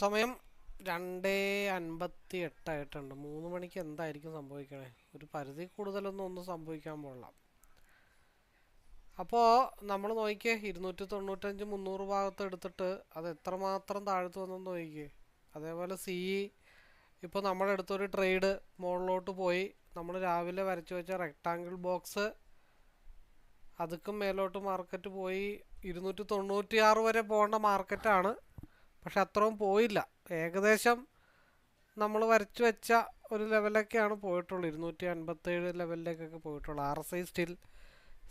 സമയം രണ്ട് അൻപത്തി എട്ടായിട്ടുണ്ട് മൂന്ന് മണിക്ക് എന്തായിരിക്കും സംഭവിക്കണേ? ഒരു പരിധി കൂടുതലൊന്നും ഒന്നും സംഭവിക്കാൻ പോകണം അപ്പോൾ നമ്മൾ നോക്കിയേ ഇരുന്നൂറ്റി തൊണ്ണൂറ്റഞ്ച് മുന്നൂറ് ഭാഗത്ത് എടുത്തിട്ട് അത് എത്രമാത്രം താഴ്ത്തു വന്നെന്ന് നോക്കിയേ. അതേപോലെ സി ഇപ്പോൾ നമ്മളെടുത്തൊരു ട്രേഡ് മുകളിലോട്ട് പോയി നമ്മൾ രാവിലെ വരച്ചു വെച്ച റെക്ടാങ്കിൾ ബോക്സ് അതുക്കും മേലോട്ട് മാർക്കറ്റ് പോയി. ഇരുന്നൂറ്റി തൊണ്ണൂറ്റി ആറ് വരെ പോകേണ്ട മാർക്കറ്റാണ് പക്ഷെ അത്രയും പോയില്ല. ഏകദേശം നമ്മൾ വരച്ചു വെച്ച ഒരു ലെവലൊക്കെയാണ് പോയിട്ടുള്ളൂ. ഇരുന്നൂറ്റി അൻപത്തേഴ് ലെവലിലേക്കൊക്കെ പോയിട്ടുള്ളൂ. ആർ എസ് ഐ സ്റ്റിൽ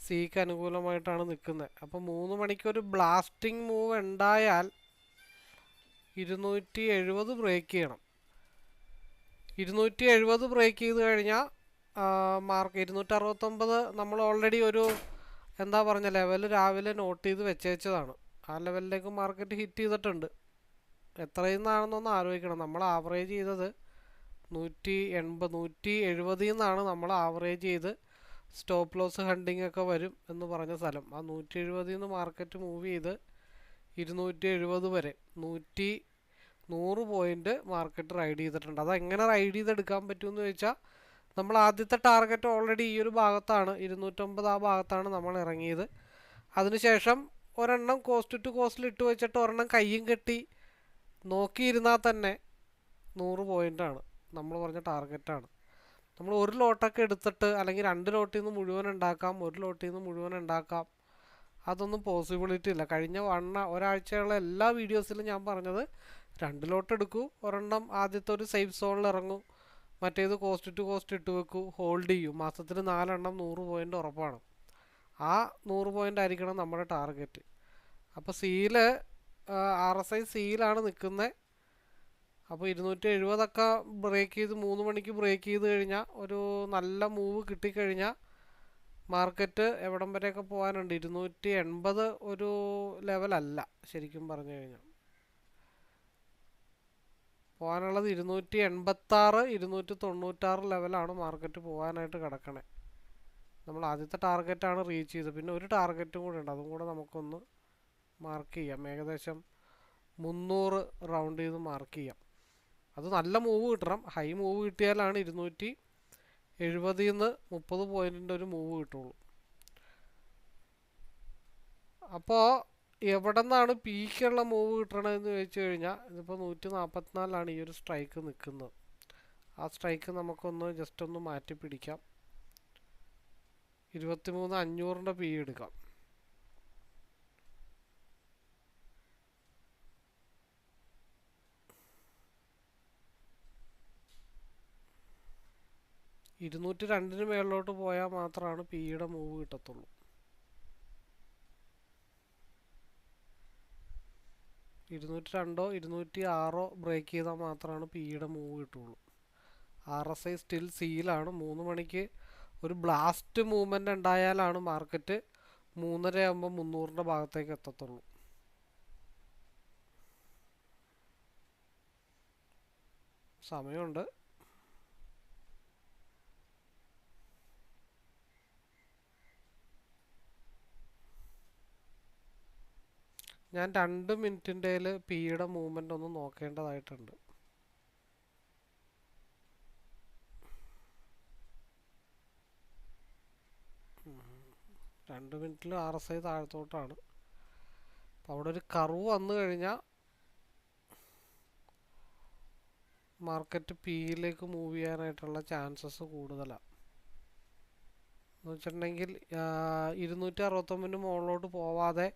സിക്ക് അനുകൂലമായിട്ടാണ് നിൽക്കുന്നത്. അപ്പോൾ മൂന്ന് മണിക്കൊരു ബ്ലാസ്റ്റിംഗ് മൂവ് ഉണ്ടായാൽ ഇരുന്നൂറ്റി എഴുപത് ബ്രേക്ക് ചെയ്യണം. ഇരുന്നൂറ്റി എഴുപത് ബ്രേക്ക് ചെയ്ത് കഴിഞ്ഞാൽ മാർക്ക് ഇരുന്നൂറ്റി അറുപത്തൊമ്പത് നമ്മൾ ഓൾറെഡി ഒരു എന്താ പറഞ്ഞ ലെവൽ രാവിലെ നോട്ട് ചെയ്ത് വെച്ചേച്ചതാണ്. ആ ലെവലിലേക്ക് മാർക്കറ്റ് ഹിറ്റ് ചെയ്തിട്ടുണ്ട്. എത്രയിൽ നിന്നാണെന്നൊന്ന് ആലോചിക്കണം. നമ്മൾ ആവറേജ് ചെയ്തത് നൂറ്റി എൺപത് നൂറ്റി എഴുപതിൽ നിന്നാണ് നമ്മൾ ആവറേജ് ചെയ്ത് സ്റ്റോപ്പ് ലോസ് ഹണ്ടിങ് ഒക്കെ വരും എന്ന് പറഞ്ഞ സ്ഥലം. ആ നൂറ്റി എഴുപതിൽ നിന്ന് മാർക്കറ്റ് മൂവ് ചെയ്ത് ഇരുന്നൂറ്റി എഴുപത് വരെ നൂറ്റി നൂറ് പോയിന്റ് മാർക്കറ്റ് റൈഡ് ചെയ്തിട്ടുണ്ട്. അത് എങ്ങനെ റൈഡ് ചെയ്തെടുക്കാൻ പറ്റുമെന്ന് ചോദിച്ചാൽ നമ്മൾ ആദ്യത്തെ ടാർഗറ്റ് ഓൾറെഡി ഈ ഒരു ഭാഗത്താണ് ഇരുന്നൂറ്റമ്പത് ആ ഭാഗത്താണ് നമ്മൾ ഇറങ്ങിയത്. അതിനുശേഷം ഒരെണ്ണം കോസ്റ്റ് ടു കോസ്റ്റിൽ ഇട്ട് വെച്ചിട്ട് ഒരെണ്ണം കയ്യും കെട്ടി നോക്കിയിരുന്നാൽ തന്നെ നൂറ് പോയിന്റാണ് നമ്മൾ പറഞ്ഞ ടാർഗറ്റാണ് നമ്മൾ ഒരു ലോട്ടൊക്കെ എടുത്തിട്ട് അല്ലെങ്കിൽ രണ്ട് ലോട്ടിൽ നിന്ന് മുഴുവൻ ഉണ്ടാക്കാം ഒരു ലോട്ടിൽ നിന്ന് മുഴുവൻ ഉണ്ടാക്കാം അതൊന്നും പോസിബിലിറ്റി ഇല്ല. കഴിഞ്ഞ വണ്ണ ഒരാഴ്ചയുള്ള എല്ലാ വീഡിയോസിലും ഞാൻ പറഞ്ഞത് രണ്ട് ലോട്ട് എടുക്കൂ ഒരെണ്ണം ആദ്യത്തെ ഒരു സേഫ് സോണിൽ ഇറങ്ങും മറ്റേത് കോസ്റ്റ് ടു കോസ്റ്റ് ഇട്ട് വെക്കൂ ഹോൾഡ് ചെയ്യൂ. മാസത്തിൽ നാലെണ്ണം നൂറ് പോയിന്റ് ഉറപ്പാണ്. ആ നൂറ് പോയിന്റ് ആയിരിക്കണം നമ്മുടെ ടാർഗറ്റ് അപ്പോൾ സീൽ ആർ എസ് ഐ സിയിലാണ് നിൽക്കുന്നത് അപ്പോൾ ഇരുന്നൂറ്റി എഴുപതൊക്കെ ബ്രേക്ക് ചെയ്ത് മൂന്ന് മണിക്ക് ബ്രേക്ക് ചെയ്ത് കഴിഞ്ഞാൽ ഒരു നല്ല മൂവ് കിട്ടിക്കഴിഞ്ഞാൽ മാർക്കറ്റ് എവിടം വരെയൊക്കെ പോകാനുണ്ട് ഇരുന്നൂറ്റി എൺപത് ഒരു ലെവലല്ല ശരിക്കും പറഞ്ഞു കഴിഞ്ഞാൽ പോകാനുള്ളത് ഇരുന്നൂറ്റി എൺപത്താറ് ഇരുന്നൂറ്റി തൊണ്ണൂറ്റാറ് ലെവലാണ് മാർക്കറ്റ് പോകാനായിട്ട് കിടക്കണേ. നമ്മൾ ആദ്യത്തെ ടാർഗറ്റാണ് റീച്ച് ചെയ്തത്. പിന്നെ ഒരു ടാർഗറ്റും കൂടെ ഉണ്ട്. അതും കൂടെ നമുക്കൊന്ന് മാർക്ക് ചെയ്യാം. ഏകദേശം മുന്നൂറ് റൗണ്ട് ചെയ്ത് മാർക്ക് ചെയ്യാം. അത് നല്ല മൂവ് കിട്ടണം. ഹൈ മൂവ് കിട്ടിയാലാണ് ഇരുന്നൂറ്റി എഴുപതിൽ നിന്ന് മുപ്പത് പോയിന്റിന്റെ ഒരു മൂവ് കിട്ടുള്ളൂ. അപ്പോൾ എവിടെ നിന്നാണ് പീക്കുള്ള മൂവ് കിട്ടണമെന്ന് ചോദിച്ചു കഴിഞ്ഞാൽ ഇതിപ്പോൾ നൂറ്റി നാൽപ്പത്തിനാലാണ് ഈ ഒരു സ്ട്രൈക്ക് നിൽക്കുന്നത് ആ സ്ട്രൈക്ക് നമുക്കൊന്ന് ജസ്റ്റ് ഒന്ന് മാറ്റി പിടിക്കാം ഇരുപത്തി മൂന്ന് അഞ്ഞൂറിന്റെ പി എടുക്കാം. ഇരുന്നൂറ്റി രണ്ടിന് മേളിലോട്ട് പോയാൽ മാത്രമാണ് പിയുടെ മൂവ് കിട്ടത്തുള്ളൂ. ഇരുന്നൂറ്റി രണ്ടോ ഇരുന്നൂറ്റി ആറോ ബ്രേക്ക് ചെയ്താൽ മാത്രമാണ് പിയുടെ മൂവ് കിട്ടുള്ളൂ ആർ എസ് ഐ സ്റ്റിൽ സീലാണ് മൂന്ന് മണിക്ക് ഒരു ബ്ലാസ്റ്റ് മൂവ്മെന്റ് ഉണ്ടായാലാണ് മാർക്കറ്റ് മൂന്നര ആകുമ്പോൾ മുന്നൂറിന്റെ ഭാഗത്തേക്ക് എത്തത്തുള്ളൂ. സമയമുണ്ട്. ഞാൻ രണ്ട് മിനിറ്റിന്റെ പിയുടെ മൂവ്മെന്റ് ഒന്ന് നോക്കേണ്ടതായിട്ടുണ്ട്. രണ്ട് മിനിറ്റിൽ ആർ എസ് ഐ താഴത്തോട്ടാണ് അപ്പോൾ അവിടെ ഒരു കർവ് വന്നു കഴിഞ്ഞാൽ മാർക്കറ്റ് പിയിലേക്ക് മൂവ് ചെയ്യാനായിട്ടുള്ള ചാൻസസ് കൂടുതലാണ് എന്ന് വെച്ചിട്ടുണ്ടെങ്കിൽ ഇരുന്നൂറ്റി അറുപത്തൊമ്പതിന് മുകളിലോട്ട് പോവാതെ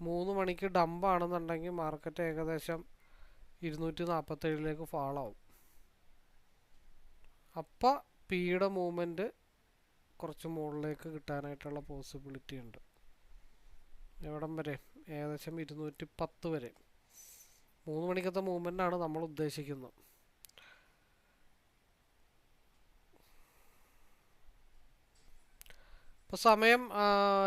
മൂന്ന് മണിക്ക് ഡമ്പാണെന്നുണ്ടെങ്കിൽ മാർക്കറ്റ് ഏകദേശം ഇരുന്നൂറ്റി നാൽപ്പത്തേഴിലേക്ക് ഫാളാവും അപ്പോൾ പിയുടെ മൂവ്മെന്റ് കുറച്ച് മുകളിലേക്ക് കിട്ടാനായിട്ടുള്ള പോസിബിലിറ്റി ഉണ്ട്. എവിടം വരെ? ഏകദേശം ഇരുന്നൂറ്റി പത്ത് വരെ. മൂന്ന് മണിക്കത്തെ മൂവ്മെന്റ് ആണ് നമ്മൾ ഉദ്ദേശിക്കുന്നത്. ഇപ്പോൾ സമയം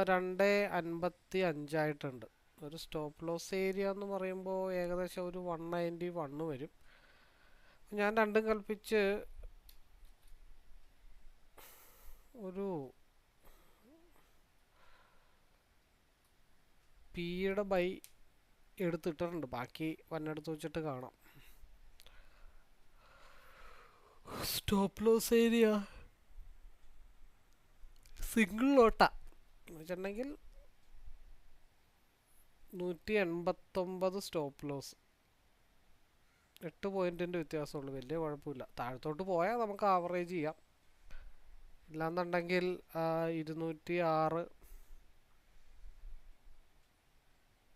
രണ്ട് അൻപത്തി അഞ്ചായിട്ടുണ്ട് ഒരു സ്റ്റോപ്പ് ലോസ് ഏരിയ എന്ന് പറയുമ്പോൾ ഏകദേശം ഒരു വൺ നയന്റി വണ്ണ് വരും. ഞാൻ രണ്ടും കൽപ്പിച്ച് ഒരു പിയുടെ ബൈ എടുത്തിട്ടുണ്ട്. ബാക്കി വന്നെടുത്ത് വെച്ചിട്ട് കാണാം. സ്റ്റോപ്പ് ലോസ് ഏരിയ സിംഗിൾ ലോട്ടാ എന്ന് വെച്ചിട്ടുണ്ടെങ്കിൽ നൂറ്റി എൺപത്തൊമ്പത് സ്റ്റോപ്പ് ലോസ്. എട്ട് പോയിന്റിന്റെ വ്യത്യാസമുള്ളൂ. വലിയ കുഴപ്പമില്ല. താഴത്തോട്ട് പോയാൽ നമുക്ക് ആവറേജ് ചെയ്യാം. ഇല്ലാന്നുണ്ടെങ്കിൽ ഇരുന്നൂറ്റി ആറ്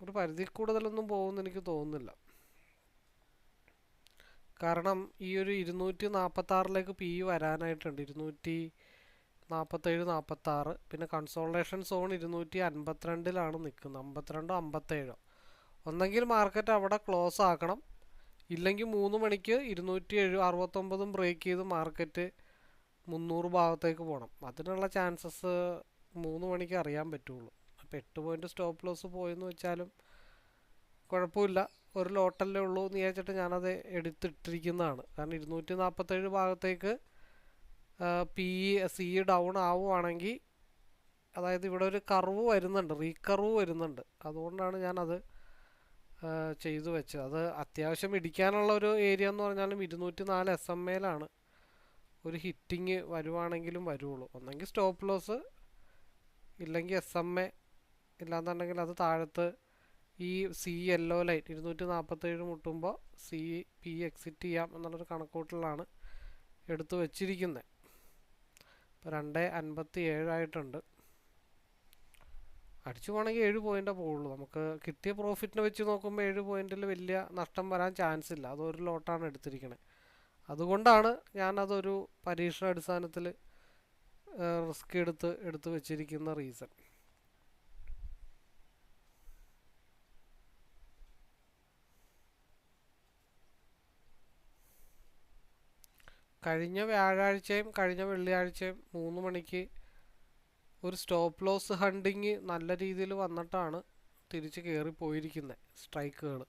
ഒരു പരിധി കൂടുതലൊന്നും പോകുമെന്ന് എനിക്ക് തോന്നുന്നില്ല. കാരണം ഈ ഒരു ഇരുന്നൂറ്റി നാൽപ്പത്താറിലേക്ക് പി വരാനായിട്ടുണ്ട്. ഇരുന്നൂറ്റി നാൽപ്പത്തേഴ് നാൽപ്പത്താറ് പിന്നെ കൺസോൾട്ടേഷൻ സോൺ ഇരുന്നൂറ്റി അൻപത്തിരണ്ടിലാണ് നിൽക്കുന്നത്. അമ്പത്തിരണ്ടോ അമ്പത്തേഴോ. ഒന്നെങ്കിൽ മാർക്കറ്റ് അവിടെ ക്ലോസ് ആക്കണം. ഇല്ലെങ്കിൽ മൂന്ന് മണിക്ക് ഇരുന്നൂറ്റി എഴു അറുപത്തൊമ്പതും ബ്രേക്ക് ചെയ്ത് മാർക്കറ്റ് മുന്നൂറ് ഭാഗത്തേക്ക് പോകണം. അതിനുള്ള ചാൻസസ് മൂന്ന് മണിക്ക് അറിയാൻ പറ്റുള്ളൂ. അപ്പോൾ എട്ട് പോയിന്റ് സ്റ്റോപ്പ് ലോസ് പോയെന്ന് വെച്ചാലും കുഴപ്പമില്ല. ഒരു ലോട്ടല്ലേ ഉള്ളൂ എന്ന് വിചാരിച്ചിട്ട് ഞാനത് എടുത്തിട്ടിരിക്കുന്നതാണ്. കാരണം ഇരുന്നൂറ്റി നാൽപ്പത്തേഴ് ഭാഗത്തേക്ക് പി സി ഡൗൺ ആവുകയാണെങ്കിൽ അതായത് ഇവിടെ ഒരു കർവ് വരുന്നുണ്ട് റീകർവ് വരുന്നുണ്ട്. അതുകൊണ്ടാണ് ഞാനത് ചെയ്തു വെച്ചത്. അത് അത്യാവശ്യം ഇടിക്കാനുള്ള ഒരു ഏരിയ എന്ന് പറഞ്ഞാലും ഇരുന്നൂറ്റി നാല് എസ് എം എയിലാണ് ഒരു ഹിറ്റിങ് വരുവാണെങ്കിലും വരുള്ളൂ ഒന്നെങ്കിൽ സ്റ്റോപ്പ് ലോസ് ഇല്ലെങ്കിൽ എസ് എം എ ഇല്ലാന്നുണ്ടെങ്കിൽ അത് താഴത്ത് ഈ സി യെല്ലോ ലൈറ്റ് ഇരുന്നൂറ്റി നാൽപ്പത്തേഴ് മുട്ടുമ്പോൾ സി പി എക്സിറ്റ് ചെയ്യാം എന്നുള്ളൊരു കണക്കൂട്ടിലാണ് എടുത്തു വച്ചിരിക്കുന്നത് ഇപ്പോൾ രണ്ട് അൻപത്തി ഏഴായിട്ടുണ്ട് അടിച്ചു പോകണമെങ്കിൽ ഏഴ് പോയിന്റേ പോവുള്ളൂ. നമുക്ക് കിട്ടിയ പ്രോഫിറ്റിനെ വെച്ച് നോക്കുമ്പോൾ ഏഴ് പോയിന്റിൽ വലിയ നഷ്ടം വരാൻ ചാൻസ് ഇല്ല. അതൊരു ലോട്ടാണ് എടുത്തിരിക്കുന്നത് അതുകൊണ്ടാണ് ഞാനതൊരു പരീക്ഷണ അടിസ്ഥാനത്തിൽ റിസ്ക് എടുത്ത് എടുത്ത് വെച്ചിരിക്കുന്ന റീസൺ കഴിഞ്ഞ വ്യാഴാഴ്ചയും കഴിഞ്ഞ വെള്ളിയാഴ്ചയും മൂന്ന് മണിക്ക് ഒരു സ്റ്റോപ്പ് ലോസ് ഹണ്ടിങ് നല്ല രീതിയിൽ വന്നിട്ടാണ് തിരിച്ച് കയറി പോയിരിക്കുന്നത് സ്ട്രൈക്കുകൾ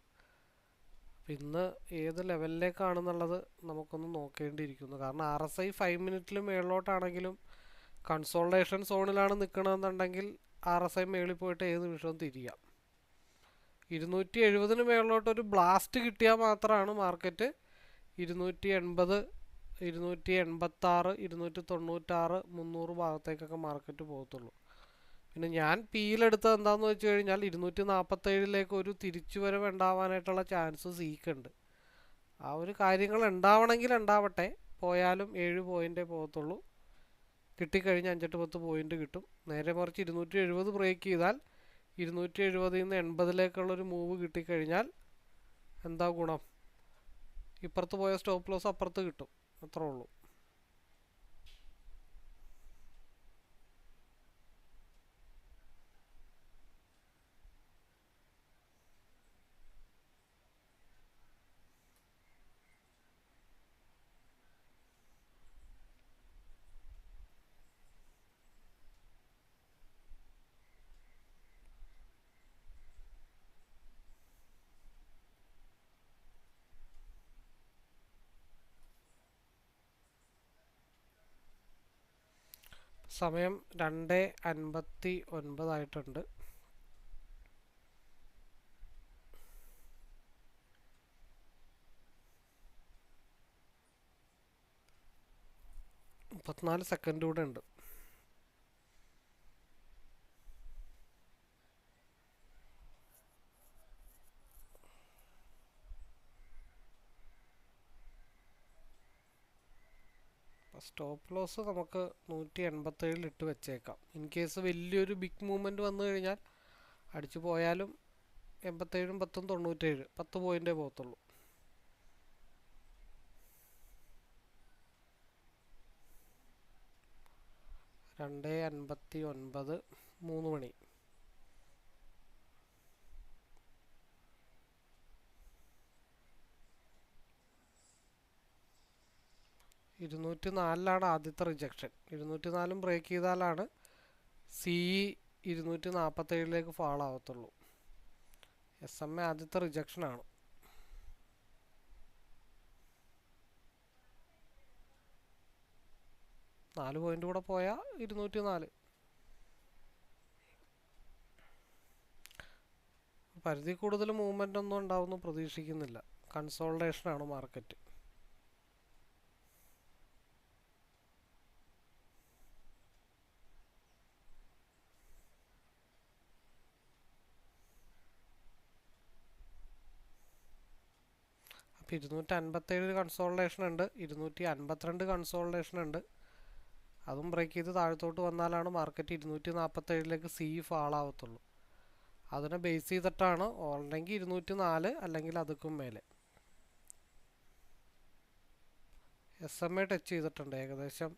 ഇന്ന് ഏത് ലെവലിലേക്കാണെന്നുള്ളത് നമുക്കൊന്ന് നോക്കേണ്ടിയിരിക്കുന്നു. കാരണം ആർ എസ് ഐ ഫൈവ് മിനിറ്റിൽ മേളിലോട്ടാണെങ്കിലും കൺസോൾട്ടേഷൻ സോണിലാണ് നിൽക്കണമെന്നുണ്ടെങ്കിൽ ആർ എസ് ഐ മേളിൽ പോയിട്ട് ഏത് നിമിഷവും തിരിയാം. ഇരുന്നൂറ്റി എഴുപതിന് മേളിലോട്ട് ഒരു ബ്ലാസ്റ്റ് കിട്ടിയാൽ മാത്രമാണ് മാർക്കറ്റ് ഇരുന്നൂറ്റി എൺപത് ഇരുന്നൂറ്റി എൺപത്താറ് ഇരുന്നൂറ്റി തൊണ്ണൂറ്റാറ് മുന്നൂറ് ഭാഗത്തേക്കൊക്കെ മാർക്കറ്റ് പോകത്തുള്ളൂ. പിന്നെ ഞാൻ പിയിലെടുത്തത് എന്താണെന്ന് വെച്ച് കഴിഞ്ഞാൽ ഇരുന്നൂറ്റി നാൽപ്പത്തേഴിലേക്ക് ഒരു തിരിച്ചുവരവ് ഉണ്ടാവാനായിട്ടുള്ള ചാൻസ് സീക്കുണ്ട് ആ ഒരു കാര്യങ്ങൾ ഉണ്ടാവണമെങ്കിൽ ഉണ്ടാവട്ടെ. പോയാലും ഏഴ് പോയിന്റേ പോകത്തുള്ളൂ. കിട്ടിക്കഴിഞ്ഞ് അഞ്ചെട്ട് പത്ത് പോയിന്റ് കിട്ടും. നേരെ മറിച്ച് ഇരുന്നൂറ്റി എഴുപത് ബ്രേക്ക് ചെയ്താൽ ഇരുന്നൂറ്റി എഴുപതിൽ നിന്ന് എൺപതിലേക്കുള്ളൊരു മൂവ് കിട്ടിക്കഴിഞ്ഞാൽ എന്താ ഗുണം? ഇപ്പുറത്ത് പോയ സ്റ്റോപ്പ് ലോസ് അപ്പുറത്ത് കിട്ടും. അത്രേ ഉള്ളൂ. സമയം രണ്ട് അൻപത്തി ഒൻപതായിട്ടുണ്ട്. മുപ്പത്തിനാല് സെക്കൻഡ് കൂടെ ഉണ്ട്. സ്റ്റോപ്പ് ലോസ് നമുക്ക് നൂറ്റി എൺപത്തേഴിൽ ഇട്ട് വെച്ചേക്കാം. ഇൻ കേസ് വലിയൊരു ബിഗ് മൂവ്മെന്റ് വന്നു കഴിഞ്ഞാൽ അടിച്ചു പോയാലും എൺപത്തേഴും പത്തും തൊണ്ണൂറ്റേഴ് പത്ത് പോയിന്റേ പോകത്തുള്ളൂ. രണ്ട് അൻപത്തി ഒൻപത് മൂന്ന് മണി. ഇരുന്നൂറ്റി നാലിലാണ് ആദ്യത്തെ റിജക്ഷൻ ഇരുന്നൂറ്റി നാലും ബ്രേക്ക് ചെയ്താലാണ് സി ഇ ഇരുന്നൂറ്റി നാൽപ്പത്തേഴിലേക്ക് ഫാൾ ആവത്തുള്ളൂ. എസ് എം എ ആദ്യത്തെ റിജക്ഷനാണ് നാല് പോയിന്റ് കൂടെ പോയാൽ ഇരുന്നൂറ്റി നാല് പരിധി കൂടുതൽ മൂവ്മെന്റ് ഒന്നും ഉണ്ടാവുമെന്ന് പ്രതീക്ഷിക്കുന്നില്ല. കൺസോൾട്ടേഷനാണ് മാർക്കറ്റ് അപ്പോൾ ഇരുന്നൂറ്റി അൻപത്തേഴ് കൺസോൾട്ടേഷൻ ഉണ്ട്. ഇരുന്നൂറ്റി അൻപത്തിരണ്ട് കൺസോൾട്ടേഷൻ ഉണ്ട്. അതും ബ്രേക്ക് ചെയ്ത് താഴത്തോട്ട് വന്നാലാണ് മാർക്കറ്റ് ഇരുന്നൂറ്റി നാൽപ്പത്തേഴിലേക്ക് സി ഫാൾ ആവത്തുള്ളൂ. അതിനെ ബേസ് ചെയ്തിട്ടാണ് ഓൾറെങ്കിൽ ഇരുന്നൂറ്റി നാല് അല്ലെങ്കിൽ അതുക്കും മേലെ. എസ് എം എ ടച്ച് ചെയ്തിട്ടുണ്ട്. ഏകദേശം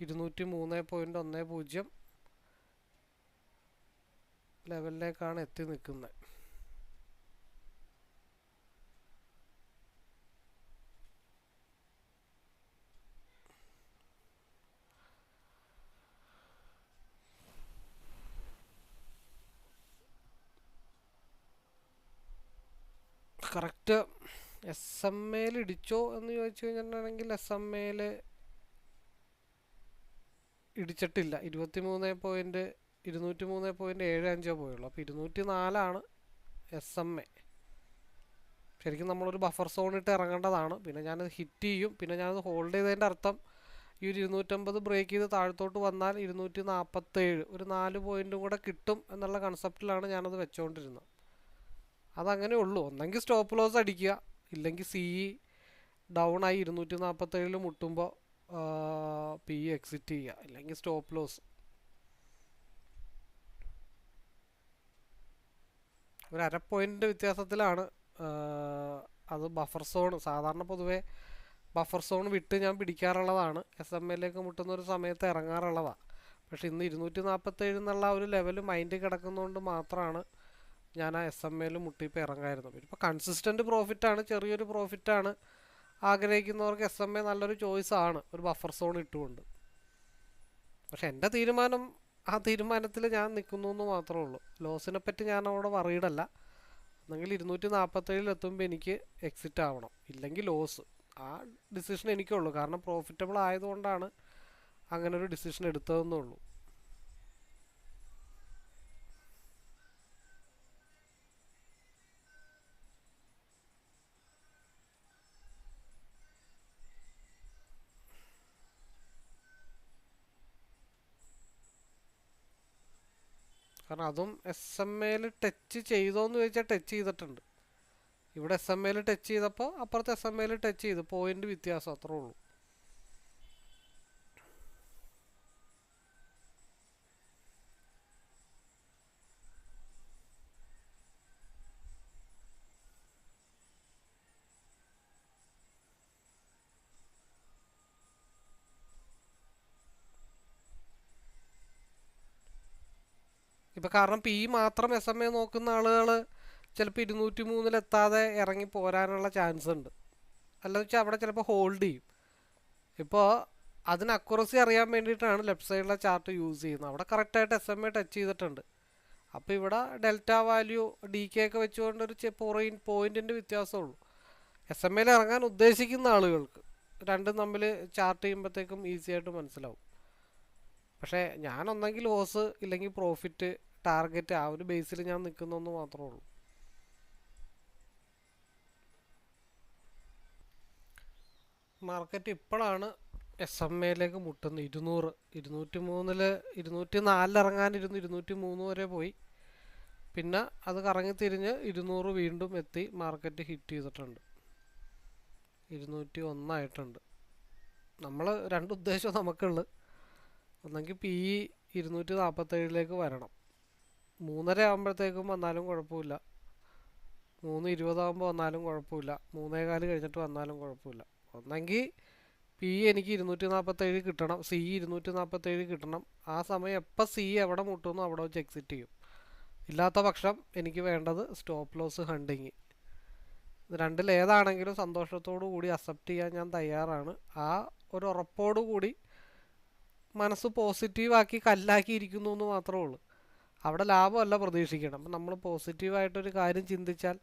ഇരുന്നൂറ്റി മൂന്ന് പോയിന്റ് ഒന്ന് പൂജ്യം ലെവലിലേക്കാണ് എത്തി നിൽക്കുന്നത്. കറക്റ്റ് എസ് എം എയിൽ ഇടിച്ചോ എന്ന് ചോദിച്ചു കഴിഞ്ഞിട്ടുണ്ടെങ്കിൽ എസ് എം എയിൽ ഇടിച്ചിട്ടില്ല. ഇരുപത്തി മൂന്ന് പോയിന്റ് ഇരുന്നൂറ്റി മൂന്ന് പോയിന്റ് ഏഴ് അഞ്ചോ പോയുള്ളൂ. അപ്പോൾ ഇരുന്നൂറ്റി നാലാണ് എസ് എം എ ശരിക്കും നമ്മളൊരു ബഫർ സോൺ ഇട്ട് ഇറങ്ങേണ്ടതാണ്. പിന്നെ ഞാനത് ഹിറ്റ് ചെയ്യും. പിന്നെ ഞാനത് ഹോൾഡ് ചെയ്തതിന്റെ അർത്ഥം ഈ ഒരു ഇരുന്നൂറ്റമ്പത് ബ്രേക്ക് ചെയ്ത് താഴത്തോട്ട് വന്നാൽ ഇരുന്നൂറ്റി നാൽപ്പത്തേഴ് ഒരു നാല് പോയിന്റും കൂടെ കിട്ടും എന്നുള്ള കൺസെപ്റ്റിലാണ് ഞാനത് വെച്ചുകൊണ്ടിരുന്നത് അതങ്ങനെ ഉള്ളൂ. ഒന്നെങ്കിൽ സ്റ്റോപ്പ് ലോസ് അടിക്കുക. ഇല്ലെങ്കിൽ സി ഇ ഡൗൺ ആയി ഇരുന്നൂറ്റി നാൽപ്പത്തേഴിൽ മുട്ടുമ്പോൾ പി ഇ എക്സിറ്റ് ചെയ്യുക. ഇല്ലെങ്കിൽ സ്റ്റോപ്പ് ലോസ് ഒരു അര പോയിന്റ് വ്യത്യാസത്തിലാണ് അത് ബഫർ സോൺ സാധാരണ പൊതുവേ ബഫർ സോൺ വിട്ട് ഞാൻ പിടിക്കാറുള്ളതാണ്. എസ് എം എല്ലേക്ക് മുട്ടുന്ന ഒരു സമയത്ത് ഇറങ്ങാറുള്ളതാണ് പക്ഷെ ഇന്ന് ഇരുന്നൂറ്റി നാൽപ്പത്തേഴ് എന്നുള്ള ഒരു ലെവൽ മൈൻഡ് കിടക്കുന്നതുകൊണ്ട് മാത്രമാണ് ഞാൻ ആ എസ് എം എയിൽ മുട്ടിപ്പോൾ ഇറങ്ങായിരുന്നു. ഇപ്പോൾ കൺസിസ്റ്റന്റ് പ്രോഫിറ്റാണ് ചെറിയൊരു പ്രോഫിറ്റാണ് ആഗ്രഹിക്കുന്നവർക്ക് എസ് എം എ നല്ലൊരു ചോയ്സ് ആണ് ഒരു ബഫർ സോൺ ഇട്ടുകൊണ്ട്. പക്ഷെ എന്റെ തീരുമാനം ആ തീരുമാനത്തിൽ ഞാൻ നിൽക്കുന്നു എന്ന് മാത്രമേ ഉള്ളൂ. ലോസിനെ പറ്റി ഞാൻ അവിടെ വറീഡല്ല എന്നെങ്കിൽ ഇരുന്നൂറ്റി നാൽപ്പത്തേഴിൽ എത്തുമ്പോൾ എനിക്ക് എക്സിറ്റ് ആവണം. ഇല്ലെങ്കിൽ ലോസ് ആ ഡിസിഷൻ എനിക്കുള്ളൂ. കാരണം പ്രോഫിറ്റബിൾ ആയതുകൊണ്ടാണ് അങ്ങനെ ഒരു ഡിസിഷൻ എടുത്തതെന്നേ കാരണം അതും എസ് എം എയിൽ ടച്ച് ചെയ്തോന്ന് ചോദിച്ചാൽ ടച്ച് ചെയ്തിട്ടുണ്ട്. ഇവിടെ എസ് എം എയിൽ ടച്ച് ചെയ്തപ്പോൾ അപ്പുറത്തെ എസ് എം എയിൽ ടച്ച് ചെയ്ത്. പോയിന്റ് വ്യത്യാസം അത്രേ ഉള്ളൂ. ഇപ്പം കാരണം പി മാത്രം എസ് എം എ നോക്കുന്ന ആളുകൾ ചിലപ്പോൾ ഇരുന്നൂറ്റി മൂന്നിലെത്താതെ ഇറങ്ങി പോരാനുള്ള ചാൻസ് ഉണ്ട്. അല്ലെന്ന് വെച്ചാൽ അവിടെ ചിലപ്പോൾ ഹോൾഡ് ചെയ്യും. ഇപ്പോൾ അതിന് അക്യുറസി അറിയാൻ വേണ്ടിയിട്ടാണ് ലെഫ്റ്റ് സൈഡിലെ ചാർട്ട് യൂസ് ചെയ്യുന്നത്. അവിടെ കറക്റ്റായിട്ട് എസ് എം എ ടച്ച് ചെയ്തിട്ടുണ്ട്. അപ്പോൾ ഇവിടെ ഡെൽറ്റ വാല്യൂ ഡി കെ ഒക്കെ വെച്ചുകൊണ്ട് ഒരു പോയിന്റ് പോയിന്റിന്റെ വ്യത്യാസമുള്ളൂ. എസ് എം എയിൽ ഇറങ്ങാൻ ഉദ്ദേശിക്കുന്ന ആളുകൾക്ക് രണ്ടും തമ്മിൽ ചാർട്ട് ചെയ്യുമ്പോഴത്തേക്കും ഈസി ആയിട്ട് മനസ്സിലാവും. പക്ഷേ ഞാൻ ഒന്നെങ്കിൽ ലോസ് ഇല്ലെങ്കിൽ പ്രോഫിറ്റ് ടാർഗറ്റ് ആ ഒരു ബേസിൽ ഞാൻ നിൽക്കുന്നെന്ന് മാത്രമേ ഉള്ളൂ. മാർക്കറ്റ് ഇപ്പോഴാണ് എസ് എം എയിലേക്ക് മുട്ടുന്നത്. ഇരുന്നൂറ് ഇരുന്നൂറ്റി മൂന്നിൽ ഇരുന്നൂറ്റി നാലിൽ ഇറങ്ങാനിരുന്നു. ഇരുന്നൂറ്റി മൂന്ന് വരെ പോയി. പിന്നെ അത് കറങ്ങി തിരിഞ്ഞ് ഇരുന്നൂറ് വീണ്ടും എത്തി മാർക്കറ്റ് ഹിറ്റ് ചെയ്തിട്ടുണ്ട്. ഇരുന്നൂറ്റി ഒന്നായിട്ടുണ്ട് നമ്മൾ രണ്ട് ഉദ്ദേശം നമുക്കുള്ളത്. ഒന്നെങ്കിൽ പി ഇ ഇരുന്നൂറ്റി നാൽപ്പത്തേഴിലേക്ക് വരണം. മൂന്നര ആകുമ്പോഴത്തേക്കും വന്നാലും കുഴപ്പമില്ല. മൂന്ന് ഇരുപതാകുമ്പോൾ വന്നാലും കുഴപ്പമില്ല. മൂന്നേകാൽ കഴിഞ്ഞിട്ട് വന്നാലും കുഴപ്പമില്ല. ഒന്നെങ്കിൽ പി എനിക്ക് ഇരുന്നൂറ്റി നാൽപ്പത്തേഴ് കിട്ടണം. സി ഇരുന്നൂറ്റി നാൽപ്പത്തേഴ് കിട്ടണം. ആ സമയം എപ്പോൾ സി എവിടെ മുട്ടുന്നു അവിടെ വെച്ച് എക്സിറ്റ് ചെയ്യും. ഇല്ലാത്ത പക്ഷം എനിക്ക് വേണ്ടത് സ്റ്റോപ്പ് ലോസ് ഹണ്ടിങ് രണ്ടിൽ ഏതാണെങ്കിലും സന്തോഷത്തോടു കൂടി അക്സെപ്റ്റ് ചെയ്യാൻ ഞാൻ തയ്യാറാണ്. ആ ഒരു ഉറപ്പോടു കൂടി മനസ്സ് പോസിറ്റീവാക്കി കല്ലാക്കിയിരിക്കുന്നു എന്ന് മാത്രമേ ഉള്ളൂ. അവിടെ ലാഭമല്ല പ്രതീക്ഷിക്കണം. അപ്പം നമ്മൾ പോസിറ്റീവായിട്ടൊരു കാര്യം ചിന്തിച്ചാൽ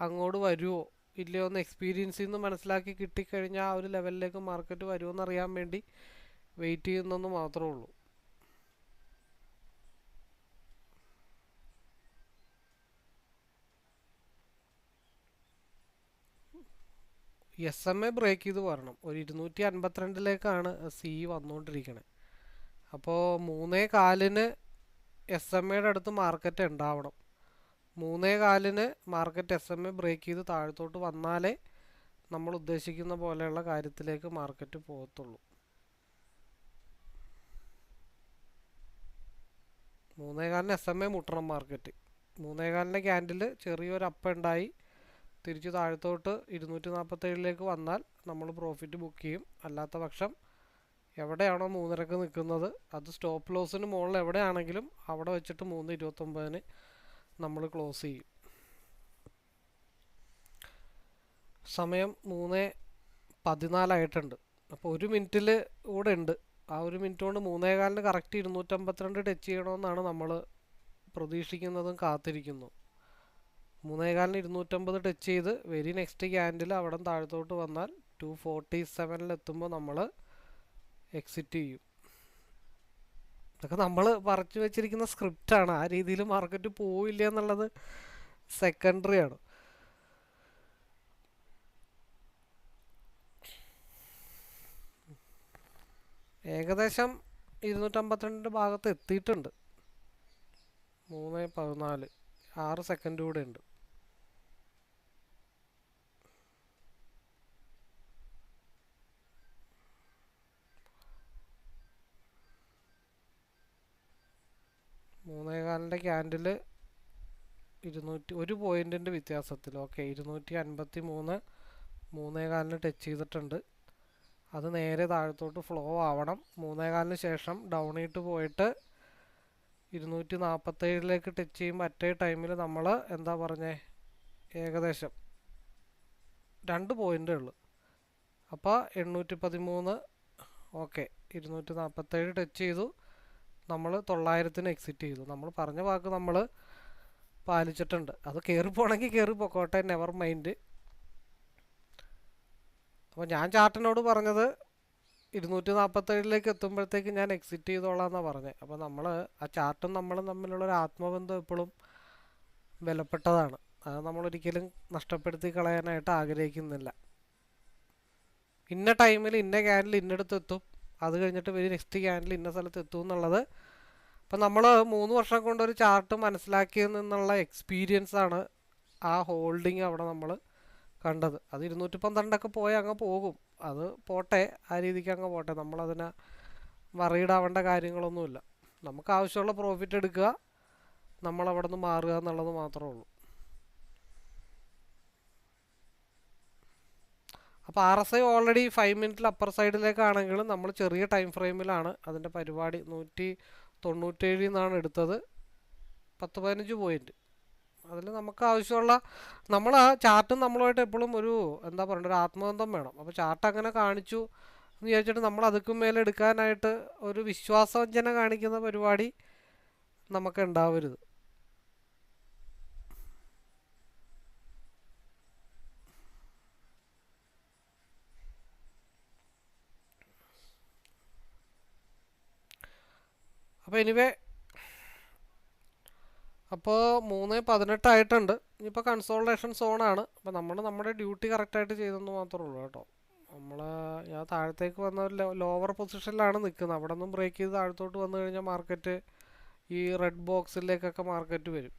അങ്ങോട്ട് വരുമോ ഇല്ലയോ എന്ന് എക്സ്പീരിയൻസിൽ നിന്ന് മനസ്സിലാക്കി കിട്ടിക്കഴിഞ്ഞാൽ ആ ഒരു ലെവലിലേക്ക് മാർക്കറ്റ് വരുമോ എന്നറിയാൻ വേണ്ടി വെയിറ്റ് ചെയ്യുന്നെന്ന് മാത്രമേ ഉള്ളൂ. എസ് എം എ ബ്രേക്ക് ചെയ്ത് വരണം. ഒരു ഇരുന്നൂറ്റി അൻപത്തിരണ്ടിലേക്കാണ് സി വന്നുകൊണ്ടിരിക്കണേ അപ്പോൾ മൂന്നേ കാലിന് എസ് എം എയുടെ അടുത്ത് മാർക്കറ്റ് ഉണ്ടാവണം. മൂന്നേ കാലിന് market S M A break ചെയ്ത് താഴത്തോട്ട് വന്നാലേ നമ്മൾ ഉദ്ദേശിക്കുന്ന പോലെയുള്ള കാര്യത്തിലേക്ക് മാർക്കറ്റ് പോകത്തുള്ളൂ. മൂന്നേകാലിന് എസ് എം എ മുട്ടണം മാർക്കറ്റ് മൂന്നേകാലിന്റെ ക്യാൻഡിൽ ചെറിയൊരു അപ്പ് ഉണ്ടായി. തിരിച്ചു താഴത്തോട്ട് ഇരുന്നൂറ്റി നാൽപ്പത്തേഴിലേക്ക് വന്നാൽ നമ്മൾ പ്രോഫിറ്റ് ബുക്ക് ചെയ്യും. അല്ലാത്ത പക്ഷം എവിടെയാണോ മൂന്നരക്ക് നിൽക്കുന്നത്. അത് സ്റ്റോപ്പ് ലോസിന് മുകളിൽ എവിടെയാണെങ്കിലും അവിടെ വെച്ചിട്ട് മൂന്ന് ഇരുപത്തൊമ്പതിന് നമ്മൾ ക്ലോസ് ചെയ്യും. സമയം മൂന്ന് പതിനാലായിട്ടുണ്ട് അപ്പോൾ ഒരു മിനിറ്റിൽ കൂടെ ഉണ്ട്. ആ ഒരു മിനിറ്റ് കൊണ്ട് മൂന്നേകാലിന് കറക്റ്റ് ഇരുന്നൂറ്റമ്പത്തിരണ്ട് ടച്ച് ചെയ്യണമെന്നാണ് നമ്മൾ പ്രതീക്ഷിക്കുന്നതും കാത്തിരിക്കുന്നു. മൂന്നേകാലിന് ഇരുന്നൂറ്റമ്പത് ടച്ച് ചെയ്ത് വെരി നെക്സ്റ്റ് ക്യാൻഡിൽ അവിടെ താഴത്തോട്ട് വന്നാൽ ടു ഫോർട്ടി സെവനിലെത്തുമ്പോൾ നമ്മൾ എക്സിറ്റ് ചെയ്യും. ഇതൊക്കെ നമ്മൾ പറിച്ചു വെച്ചിരിക്കുന്ന സ്ക്രിപ്റ്റാണ് ആ രീതിയിൽ മാർക്കറ്റ് പോവില്ല എന്നുള്ളത് സെക്കൻഡറി ആണ്. ഏകദേശം ഇരുന്നൂറ്റമ്പത്തിരണ്ട് ഭാഗത്ത് എത്തിയിട്ടുണ്ട്. മൂന്ന് പതിനാല് ആറ് സെക്കൻഡ് കൂടെ ഉണ്ട്. മൂന്നേകാലിന്റെ ക്യാൻഡിൽ ഇരുന്നൂറ്റി ഒരു പോയിന്റിന്റെ വ്യത്യാസത്തിൽ. ഓക്കെ ഇരുന്നൂറ്റി അൻപത്തി മൂന്ന് മൂന്നേകാലിന് ടച്ച് ചെയ്തിട്ടുണ്ട്. അത് നേരെ താഴത്തോട്ട് ഫ്ലോ ആവണം. മൂന്നേകാലിന് ശേഷം ഡൗൺ ഡൗണിട്ട് പോയിട്ട് ഇരുന്നൂറ്റി നാൽപ്പത്തേഴിലേക്ക് ടച്ച് ചെയ്യുമ്പോൾ അറ്റേ ടൈമിൽ നമ്മൾ എന്താ പറഞ്ഞേ? ഏകദേശം രണ്ട് പോയിന്റേ ഉള്ളു. അപ്പോൾ എണ്ണൂറ്റി പതിമൂന്ന് ഓക്കെ ഇരുന്നൂറ്റി നാൽപ്പത്തേഴ് ടച്ച് ചെയ്തു. നമ്മൾ തൊള്ളായിരത്തിന് എക്സിറ്റ് ചെയ്തു. നമ്മൾ പറഞ്ഞ വാക്ക് നമ്മൾ പാലിച്ചിട്ടുണ്ട്. അത് കയറി പോകണമെങ്കിൽ കയറി പൊക്കോട്ടെ നെവർ മൈൻഡ് അപ്പോൾ ഞാൻ ചാർട്ടിനോട് പറഞ്ഞത് ഇരുന്നൂറ്റി നാൽപ്പത്തേഴിലേക്ക് എത്തുമ്പോഴത്തേക്ക് ഞാൻ എക്സിറ്റ് ചെയ്തോളാം എന്നാണ് പറഞ്ഞത് അപ്പോൾ നമ്മൾ ആ ചാർട്ടും നമ്മളും തമ്മിലുള്ള ഒരു ആത്മബന്ധം എപ്പോഴും വിലപ്പെട്ടതാണ് അത് നമ്മളൊരിക്കലും നഷ്ടപ്പെടുത്തി കളയാനായിട്ട് ആഗ്രഹിക്കുന്നില്ല. ഇന്ന ടൈമിൽ ഇന്ന ക്യാനിൽ ഇന്നടത്ത് എത്തും അത് കഴിഞ്ഞിട്ട് ഇവർ നെക്സ്റ്റ് ക്യാൻഡിൽ ഇന്ന സ്ഥലത്ത് എത്തും എന്നുള്ളത്. അപ്പം നമ്മൾ മൂന്ന് വർഷം കൊണ്ട് ഒരു ചാർട്ട് മനസ്സിലാക്കിയെന്നുള്ള എക്സ്പീരിയൻസ് ആണ് ആ ഹോൾഡിങ് അവിടെ നമ്മൾ കണ്ടത്. അത് ഇരുന്നൂറ്റി പന്ത്രണ്ടൊക്കെ പോയി അങ്ങ് പോകും. അത് പോട്ടെ ആ രീതിക്ക് അങ്ങ് പോട്ടെ. നമ്മളതിനെ വറിയിടാവേണ്ട കാര്യങ്ങളൊന്നുമില്ല. നമുക്ക് ആവശ്യമുള്ള പ്രോഫിറ്റ് എടുക്കുക നമ്മളവിടെ നിന്ന് മാറുക എന്നുള്ളത് മാത്രമേ ഉള്ളൂ. അപ്പോൾ R S I already five മിനിറ്റിൽ അപ്പർ സൈഡിലേക്കാണെങ്കിലും നമ്മൾ ചെറിയ ടൈം ഫ്രെയിമിലാണ് അതിന്റെ പരിപാടി നൂറ്റി തൊണ്ണൂറ്റേഴിൽ നിന്നാണ് എടുത്തത്. പത്ത് പതിനഞ്ച് പോയിന്റ് അതിൽ നമുക്ക് ആവശ്യമുള്ള നമ്മൾ ആ ചാർട്ടും നമ്മളുമായിട്ട് എപ്പോഴും ഒരു എന്താ പറയുക ഒരു ആത്മബന്ധം വേണം. അപ്പോൾ ചാർട്ട് അങ്ങനെ കാണിച്ചു എന്ന് വിചാരിച്ചിട്ട് നമ്മൾ അതുക്കും മേലെ എടുക്കാനായിട്ട് ഒരു വിശ്വാസവഞ്ചന കാണിക്കുന്ന പരിപാടി നമുക്ക് ഉണ്ടാവരുത്. അപ്പോൾ എനിവേ അപ്പോൾ മൂന്ന് പതിനെട്ടായിട്ടുണ്ട്. ഇനിയിപ്പോൾ കൺസോൾട്ടേഷൻ സോണാണ് അപ്പോൾ നമ്മൾ നമ്മുടെ ഡ്യൂട്ടി കറക്റ്റായിട്ട് ചെയ്തെന്ന് മാത്രമേ ഉള്ളൂ കേട്ടോ. നമ്മൾ ഞാൻ താഴത്തേക്ക് വന്ന ഒരു ലോവർ പൊസിഷനിലാണ് നിൽക്കുന്നത്. അവിടെ നിന്നും ബ്രേക്ക് ചെയ്ത് താഴത്തോട്ട് വന്നു കഴിഞ്ഞാൽ മാർക്കറ്റ് ഈ റെഡ് ബോക്സിലേക്കൊക്കെ മാർക്കറ്റ് വരും.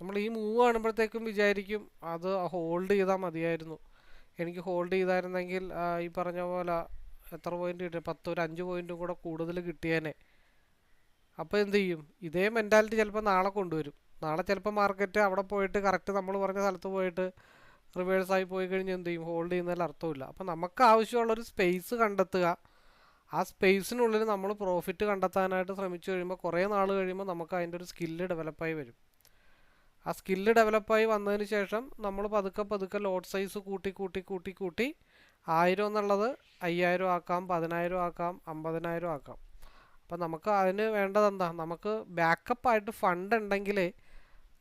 നമ്മൾ ഈ മൂവ് കാണുമ്പോഴത്തേക്കും വിചാരിക്കും അത് ഹോൾഡ് ചെയ്താൽ മതിയായിരുന്നു. എനിക്ക് ഹോൾഡ് ചെയ്തായിരുന്നെങ്കിൽ ഈ പറഞ്ഞ പോലെ എത്ര പോയിന്റ് കിട്ടും? പത്ത് ഒരു അഞ്ച് പോയിന്റും കൂടെ കൂടുതൽ കിട്ടിയേനെ. അപ്പോൾ എന്ത് ചെയ്യും? ഇതേ മെന്റാലിറ്റി ചിലപ്പോൾ നാളെ കൊണ്ടുവരും. നാളെ ചിലപ്പോൾ മാർക്കറ്റ് അവിടെ പോയിട്ട് കറക്റ്റ് നമ്മൾ പറഞ്ഞ സ്ഥലത്ത് പോയിട്ട് റിവേഴ്സായി പോയി കഴിഞ്ഞാൽ എന്ത് ചെയ്യും? ഹോൾഡ് ചെയ്യുന്നതിൽ അർത്ഥമില്ല അപ്പോൾ നമുക്ക് ആവശ്യമുള്ളൊരു സ്പേസ് കണ്ടെത്തുക. ആ സ്പേസിനുള്ളിൽ നമ്മൾ പ്രോഫിറ്റ് കണ്ടെത്താനായിട്ട് ശ്രമിച്ചു കഴിയുമ്പോൾ കുറേ നാൾ കഴിയുമ്പോൾ നമുക്ക് അതിന്റെ ഒരു സ്കില്ല് ഡെവലപ്പായി വരും. ആ സ്കില്ല് ഡെവലപ്പായി വന്നതിന് ശേഷം നമ്മൾ പതുക്കെ പതുക്കെ ലോട്ട് സൈസ് കൂട്ടി കൂട്ടി കൂട്ടി കൂട്ടി ആയിരം എന്നുള്ളത് അയ്യായിരം ആക്കാം പതിനായിരം ആക്കാം അമ്പതിനായിരം ആക്കാം. അപ്പം നമുക്ക് അതിന് വേണ്ടത് എന്താ? നമുക്ക് ബാക്കപ്പ് ആയിട്ട് ഫണ്ട് ഉണ്ടെങ്കിലേ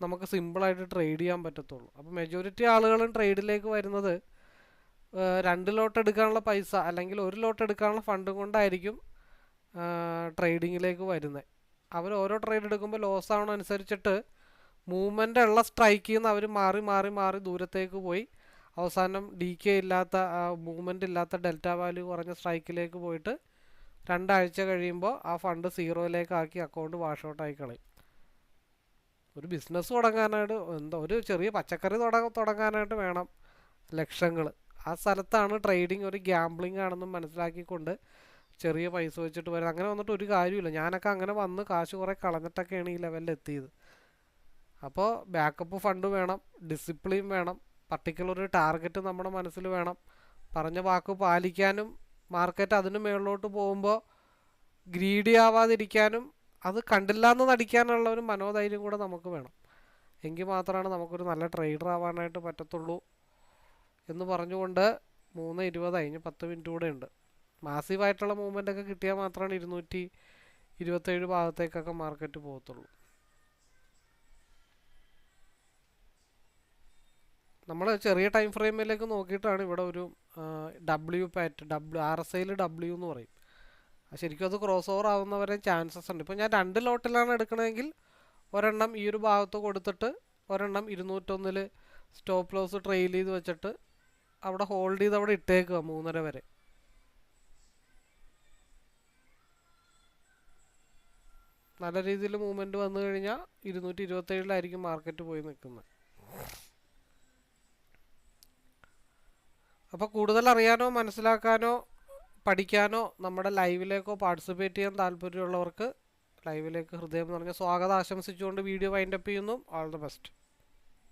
നമുക്ക് സിമ്പിളായിട്ട് ട്രേഡ് ചെയ്യാൻ പറ്റത്തുള്ളൂ. അപ്പോൾ മെജോറിറ്റി ആളുകളും ട്രേഡിലേക്ക് വരുന്നത് രണ്ട് ലോട്ട് എടുക്കാനുള്ള പൈസ അല്ലെങ്കിൽ ഒരു ലോട്ട് എടുക്കാനുള്ള ഫണ്ടും കൊണ്ടായിരിക്കും ട്രേഡിങ്ങിലേക്ക് വരുന്നത് അവർ ഓരോ ട്രേഡ് എടുക്കുമ്പോൾ ലോസ് ആവണമനുസരിച്ചിട്ട് മൂവ്മെന്റ് ഉള്ള സ്ട്രൈക്കിൽ നിന്ന് അവർ മാറി മാറി മാറി ദൂരത്തേക്ക് പോയി. അവസാനം ഡി കെ ഇല്ലാത്ത മൂവ്മെന്റ് ഇല്ലാത്ത ഡെൽറ്റ വാല്യൂ കുറഞ്ഞ സ്ട്രൈക്കിലേക്ക് പോയിട്ട് രണ്ടാഴ്ച കഴിയുമ്പോൾ ആ ഫണ്ട് സീറോയിലേക്ക് ആക്കി അക്കൗണ്ട് വാഷ് ഔട്ട് ആയി കളയും. ഒരു ബിസിനസ് തുടങ്ങാനായിട്ട് എന്താ ഒരു ചെറിയ പച്ചക്കറി തുടങ്ങ തുടങ്ങാനായിട്ട് വേണം ലക്ഷങ്ങൾ ആ സ്ഥലത്താണ് ട്രേഡിങ് ഒരു ഗ്യാംബ്ലിംഗ് ആണെന്ന് മനസ്സിലാക്കിക്കൊണ്ട് ചെറിയ പൈസ വെച്ചിട്ട് വരുന്നത്. അങ്ങനെ വന്നിട്ട് ഒരു കാര്യമില്ല ഞാനൊക്കെ അങ്ങനെ വന്ന് കാശ് കുറേ കളഞ്ഞിട്ടൊക്കെയാണ് ഈ ലെവലിൽ എത്തിയത്. അപ്പോൾ ബാക്കപ്പ് ഫണ്ട് വേണം ഡിസിപ്ലിൻ വേണം പർട്ടിക്കുലർ ഒരു ടാർഗറ്റ് നമ്മുടെ മനസ്സിൽ വേണം. പറഞ്ഞ വാക്ക് പാലിക്കാനും മാർക്കറ്റ് അതിന് മുകളിലോട്ട് പോകുമ്പോൾ ഗ്രീഡി ആവാതിരിക്കാനും അത് കണ്ടില്ല എന്ന് നടിക്കാനുള്ള ഒരു മനോധൈര്യം കൂടെ നമുക്ക് വേണം. എങ്കിൽ മാത്രമാണ് നമുക്കൊരു നല്ല ട്രേഡർ ആവാനായിട്ട് പറ്റത്തുള്ളൂ എന്ന് പറഞ്ഞുകൊണ്ട് മൂന്ന് ഇരുപതായി ഇനി പത്ത് മിനിറ്റ് കൂടെ ഉണ്ട്. മാസീവായിട്ടുള്ള മൂവ്മെന്റ് ഒക്കെ കിട്ടിയാൽ മാത്രമാണ് ഇരുന്നൂറ്റി ഇരുപത്തേഴ് ഭാഗത്തേക്കൊക്കെ മാർക്കറ്റ് പോകത്തുള്ളൂ. നമ്മൾ ചെറിയ ടൈം ഫ്രെയിമിലേക്ക് നോക്കിയിട്ടാണ് ഇവിടെ ഒരു ഡബ്ല്യു പാറ്റ് ഡബ്ല്യു ആർ എസ് ഐയിൽ ഡബ്ല്യു എന്ന് പറയും. ശരിക്കും അത് ക്രോസ് ഓവർ ആവുന്നവരെ ചാൻസസ് ഉണ്ട്. ഇപ്പോൾ ഞാൻ രണ്ട് ലോട്ടിലാണ് എടുക്കണമെങ്കിൽ ഒരെണ്ണം ഈ ഒരു ഭാഗത്ത് കൊടുത്തിട്ട് ഒരെണ്ണം ഇരുന്നൂറ്റൊന്നിൽ സ്റ്റോപ്പ് ലോസ് ട്രെയിൽ ചെയ്ത് വെച്ചിട്ട് അവിടെ ഹോൾഡ് ചെയ്ത് അവിടെ ഇട്ടേക്കുക മൂന്നര വരെ. നല്ല രീതിയിൽ മൂവ്മെന്റ് വന്നു കഴിഞ്ഞാൽ ഇരുന്നൂറ്റി ഇരുപത്തേഴിലായിരിക്കും മാർക്കറ്റ് പോയി നിൽക്കുന്നത്. അപ്പോൾ കൂടുതൽ അറിയാനോ മനസ്സിലാക്കാനോ പഠിക്കാനോ നമ്മുടെ ലൈവിലേക്കോ പാർട്ടിസിപ്പേറ്റ് ചെയ്യാൻ താല്പര്യമുള്ളവർക്ക് ലൈവിലേക്ക് ഹൃദയം നിറഞ്ഞ സ്വാഗതം ആശംസിച്ചുകൊണ്ട് വീഡിയോ വൈൻഡപ്പ് ചെയ്യുന്നു. All the best